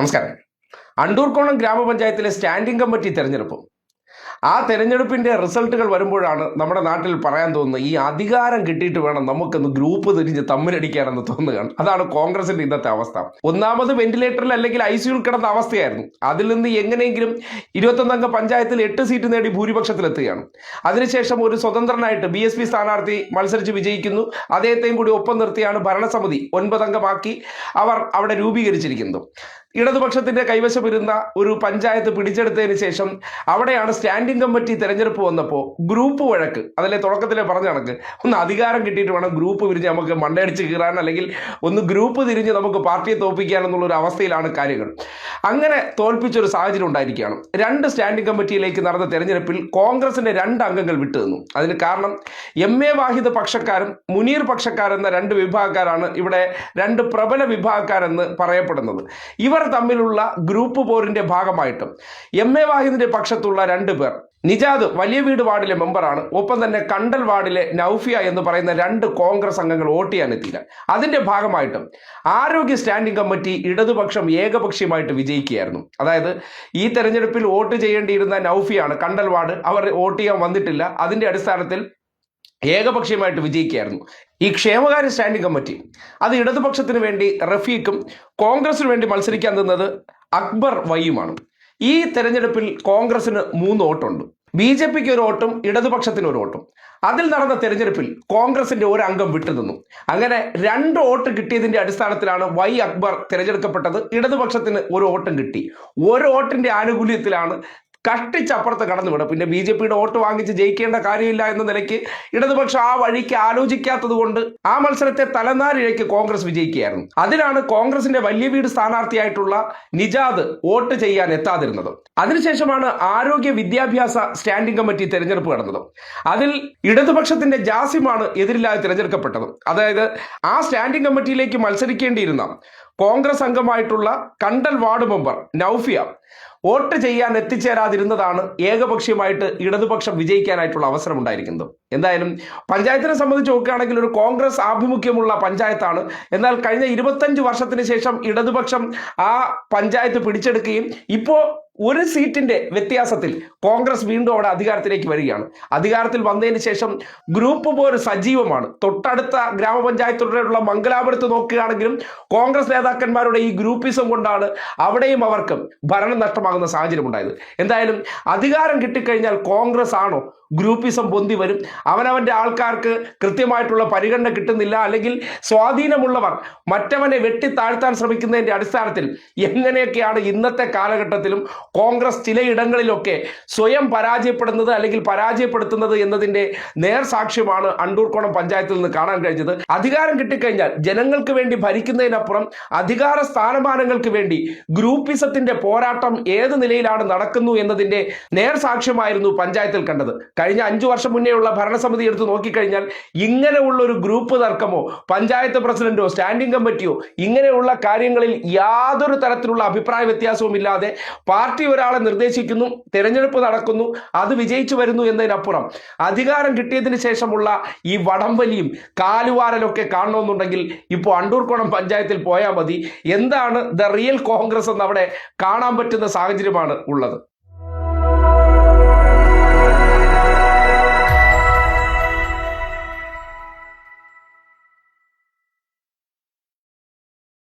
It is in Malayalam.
നമസ്കാരം. അണ്ടൂർക്കോണം ഗ്രാമപഞ്ചായത്തിലെ സ്റ്റാൻഡിംഗ് കമ്മിറ്റി തെരഞ്ഞെടുപ്പ്. ആ തെരഞ്ഞെടുപ്പിന്റെ റിസൾട്ടുകൾ വരുമ്പോഴാണ് നമ്മുടെ നാട്ടിൽ പറയാൻ തോന്നുന്നത് ഈ അധികാരം കിട്ടിയിട്ട് വേണം നമുക്കൊന്ന് ഗ്രൂപ്പ് തിരിഞ്ഞ് തമ്മിലടിക്കാനെന്ന് തോന്നുകയാണ്. അതാണ് കോൺഗ്രസിന്റെ ഇന്നത്തെ അവസ്ഥ. ഒന്നാമത് വെന്റിലേറ്ററിൽ അല്ലെങ്കിൽ ഐ സിയുൽ കിടന്ന അവസ്ഥയായിരുന്നു. അതിൽ നിന്ന് എങ്ങനെയെങ്കിലും ഇരുപത്തൊന്നംഗ പഞ്ചായത്തിൽ എട്ട് സീറ്റ് നേടി ഭൂരിപക്ഷത്തിലെത്തുകയാണ്. അതിനുശേഷം ഒരു സ്വതന്ത്രനായിട്ട് ബി എസ് പി സ്ഥാനാർത്ഥി മത്സരിച്ച് വിജയിക്കുന്നു. അദ്ദേഹത്തെയും കൂടി ഒപ്പം നിർത്തിയാണ് ഭരണസമിതി ഒൻപതംഗമാക്കി അവർ അവിടെ രൂപീകരിച്ചിരിക്കുന്നത്. ഇടതുപക്ഷത്തിന്റെ കൈവശമിരുന്ന ഒരു പഞ്ചായത്ത് പിടിച്ചെടുത്തതിന് ശേഷം അവിടെയാണ് സ്റ്റാൻഡിംഗ് കമ്മിറ്റി തെരഞ്ഞെടുപ്പ് വന്നപ്പോൾ ഗ്രൂപ്പ് വഴക്ക് അതിലെ തുടക്കത്തിലെ പറഞ്ഞ കണക്ക്? ഒന്ന് അധികാരം കിട്ടിയിട്ട് വേണം ഗ്രൂപ്പ് പിരിഞ്ഞ് നമുക്ക് മണ്ടയടിച്ച് കീറാൻ അല്ലെങ്കിൽ ഒന്ന് ഗ്രൂപ്പ് തിരിഞ്ഞ് നമുക്ക് പാർട്ടിയെ തോൽപ്പിക്കാൻ എന്നുള്ള ഒരു അവസ്ഥയിലാണ് കാര്യങ്ങൾ. അങ്ങനെ തോൽപ്പിച്ചൊരു സാഹചര്യം ഉണ്ടായിരിക്കുകയാണ്. രണ്ട് സ്റ്റാൻഡിംഗ് കമ്മിറ്റിയിലേക്ക് നടന്ന തെരഞ്ഞെടുപ്പിൽ കോൺഗ്രസിന്റെ രണ്ട് അംഗങ്ങൾ വിട്ടുതന്നു അതിന് കാരണം എം എ വാഹിദ് പക്ഷക്കാരും മുനീർ പക്ഷക്കാരെന്ന രണ്ട് വിഭാഗക്കാരാണ് ഇവിടെ രണ്ട് പ്രബല വിഭാഗക്കാരെന്ന് പറയപ്പെടുന്നത്. ഇവർ തമ്മിലുള്ള ഗ്രൂപ്പ് പോരിന്റെ ഭാഗമായിട്ടും എം എ വാഹിദിന്റെ പക്ഷത്തുള്ള രണ്ട് പേർ നിജാദ് വലിയ വീട് വാർഡിലെ മെമ്പറാണ് ഒപ്പം തന്നെ കണ്ടൽ വാർഡിലെ നൌഫിയ എന്ന് പറയുന്ന രണ്ട് കോൺഗ്രസ് അംഗങ്ങൾ വോട്ട് ചെയ്യാനെത്തിയില്ല അതിന്റെ ഭാഗമായിട്ടും ആരോഗ്യ സ്റ്റാൻഡിംഗ് കമ്മിറ്റി ഇടതുപക്ഷം ഏകപക്ഷീയമായിട്ട് വിജയിക്കുകയായിരുന്നു. അതായത് ഈ തെരഞ്ഞെടുപ്പിൽ വോട്ട് ചെയ്യേണ്ടിയിരുന്ന നൌഫിയാണ് കണ്ടൽ വാർഡ്. അവർ വോട്ട് ചെയ്യാൻ വന്നിട്ടില്ല. അതിന്റെ അടിസ്ഥാനത്തിൽ ഏകപക്ഷീയമായിട്ട് വിജയിക്കുകയായിരുന്നു. ഈ ക്ഷേമകാര്യ സ്റ്റാൻഡിംഗ് കമ്മിറ്റി അത് ഇടതുപക്ഷത്തിന് വേണ്ടി റഫീഖും കോൺഗ്രസിന് വേണ്ടി മത്സരിക്കാൻ നിന്നത് അക്ബർ വയ്യുമാണ് ഈ തെരഞ്ഞെടുപ്പിൽ കോൺഗ്രസിന് മൂന്ന് വോട്ടുണ്ട്. ബി ജെ പിക്ക് ഒരു വോട്ടും ഇടതുപക്ഷത്തിന് ഒരു വോട്ടും. അതിൽ നടന്ന തെരഞ്ഞെടുപ്പിൽ കോൺഗ്രസിന്റെ ഒരു അംഗം വിട്ടുനിന്നു അങ്ങനെ രണ്ട് വോട്ട് കിട്ടിയതിന്റെ അടിസ്ഥാനത്തിലാണ് വൈ അക്ബർ തിരഞ്ഞെടുക്കപ്പെട്ടത്. ഇടതുപക്ഷത്തിന് ഒരു വോട്ടും കിട്ടി. ഒരു വോട്ടിന്റെ ആനുകൂല്യത്തിലാണ് കഷ്ടിച്ചപ്പുറത്ത് കടന്നുവിടും പിന്നെ ബി ജെ പിയുടെ വോട്ട് വാങ്ങിച്ച് ജയിക്കേണ്ട കാര്യമില്ല എന്ന നിലയ്ക്ക് ഇടതുപക്ഷം ആ വഴിക്ക് ആലോചിക്കാത്തത് കൊണ്ട് ആ മത്സരത്തെ തലനാരിഴയ്ക്ക് കോൺഗ്രസ് വിജയിക്കുകയായിരുന്നു. അതിനാണ് കോൺഗ്രസിന്റെ വലിയ വീട് സ്ഥാനാർത്ഥിയായിട്ടുള്ള നിജാദ് വോട്ട് ചെയ്യാൻ എത്താതിരുന്നത്. അതിനുശേഷമാണ് ആരോഗ്യ വിദ്യാഭ്യാസ സ്റ്റാൻഡിംഗ് കമ്മിറ്റി തെരഞ്ഞെടുപ്പ് നടന്നത്. അതിൽ ഇടതുപക്ഷത്തിന്റെ ജാസിമാണ് എതിരില്ലാതെ തിരഞ്ഞെടുക്കപ്പെട്ടത്. അതായത് ആ സ്റ്റാൻഡിംഗ് കമ്മിറ്റിയിലേക്ക് മത്സരിക്കേണ്ടിയിരുന്ന കോൺഗ്രസ് അംഗമായിട്ടുള്ള കണ്ടൽ വാർഡ് മെമ്പർ നൌഫിയ വോട്ട് ചെയ്യാൻ എത്തിച്ചേരാതിരുന്നതാണ് ഏകപക്ഷീയമായിട്ട് ഇടതുപക്ഷം വിജയിക്കാനായിട്ടുള്ള അവസരം ഉണ്ടായിരിക്കുന്നത്. എന്തായാലും പഞ്ചായത്തിനെ സംബന്ധിച്ച് നോക്കുകയാണെങ്കിൽ ഒരു കോൺഗ്രസ് ആഭിമുഖ്യമുള്ള പഞ്ചായത്താണ്. എന്നാൽ കഴിഞ്ഞ ഇരുപത്തഞ്ച് വർഷത്തിന് ശേഷം ഇടതുപക്ഷം ആ പഞ്ചായത്ത് പിടിച്ചെടുക്കുകയും ഇപ്പോൾ ഒരു സീറ്റിന്റെ വ്യത്യാസത്തിൽ കോൺഗ്രസ് വീണ്ടും അവിടെ അധികാരത്തിലേക്ക് വരികയാണ്. അധികാരത്തിൽ വന്നതിന് ശേഷം ഗ്രൂപ്പ് പോര് സജീവമാണ്. തൊട്ടടുത്ത ഗ്രാമപഞ്ചായത്തുള്ള മംഗലാപുരത്ത് നോക്കുകയാണെങ്കിലും കോൺഗ്രസ് നേതാക്കന്മാരുടെ ഈ ഗ്രൂപ്പിസം കൊണ്ടാണ് അവിടെയും അവർക്ക് ഭരണം നഷ്ടമാകുന്ന സാഹചര്യം ഉണ്ടായത് എന്തായാലും അധികാരം കിട്ടിക്കഴിഞ്ഞാൽ കോൺഗ്രസ് ആണോ ഗ്രൂപ്പിസം പൊന്തി വരും. അവനവന്റെ ആൾക്കാർക്ക് കൃത്യമായിട്ടുള്ള പരിഗണന കിട്ടുന്നില്ല. അല്ലെങ്കിൽ സ്വാധീനമുള്ളവർ മറ്റവനെ വെട്ടിത്താഴ്ത്താൻ ശ്രമിക്കുന്നതിന്റെ അടിസ്ഥാനത്തിൽ എങ്ങനെയൊക്കെയാണ് ഇന്നത്തെ കാലഘട്ടത്തിലും കോൺഗ്രസ് ചിലയിടങ്ങളിലൊക്കെ സ്വയം പരാജയപ്പെടുന്നത് അല്ലെങ്കിൽ പരാജയപ്പെടുത്തുന്നത് എന്നതിന്റെ നേർസാക്ഷ്യമാണ് അണ്ടൂർക്കോണം പഞ്ചായത്തിൽ നിന്ന് കാണാൻ കഴിഞ്ഞത്. അധികാരം കിട്ടിക്കഴിഞ്ഞാൽ ജനങ്ങൾക്ക് വേണ്ടി ഭരിക്കുന്നതിനപ്പുറം അധികാര സ്ഥാനമാനങ്ങൾക്ക് വേണ്ടി ഗ്രൂപ്പിസത്തിന്റെ പോരാട്ടം ഏത് നിലയിലാണ് നടക്കുന്നു എന്നതിന്റെ നേർസാക്ഷ്യമായിരുന്നു പഞ്ചായത്തിൽ കണ്ടത്. കഴിഞ്ഞ അഞ്ചു വർഷം മുന്നേയുള്ള ഭരണസമിതി എടുത്ത് നോക്കിക്കഴിഞ്ഞാൽ ഇങ്ങനെയുള്ള ഒരു ഗ്രൂപ്പ് തർക്കമോ പഞ്ചായത്ത് പ്രസിഡന്റോ സ്റ്റാൻഡിംഗ് കമ്മിറ്റിയോ ഇങ്ങനെയുള്ള കാര്യങ്ങളിൽ യാതൊരു തരത്തിലുള്ള അഭിപ്രായ വ്യത്യാസവും ഇല്ലാതെ പാർട്ടി ഒരാളെ നിർദ്ദേശിക്കുന്നു തിരഞ്ഞെടുപ്പ് നടക്കുന്നു അത് വിജയിച്ചു വരുന്നു എന്നതിനപ്പുറം അധികാരം കിട്ടിയതിന് ശേഷമുള്ള ഈ വടംവലിയും കാലുവാരലൊക്കെ കാണണമെന്നുണ്ടെങ്കിൽ ഇപ്പോൾ അണ്ടൂർക്കോണം പഞ്ചായത്തിൽ പോയാൽ മതി. എന്താണ് ദ റിയൽ കോൺഗ്രസ് എന്ന് അവിടെ കാണാൻ പറ്റുന്ന സാഹചര്യമാണ് ഉള്ളത്?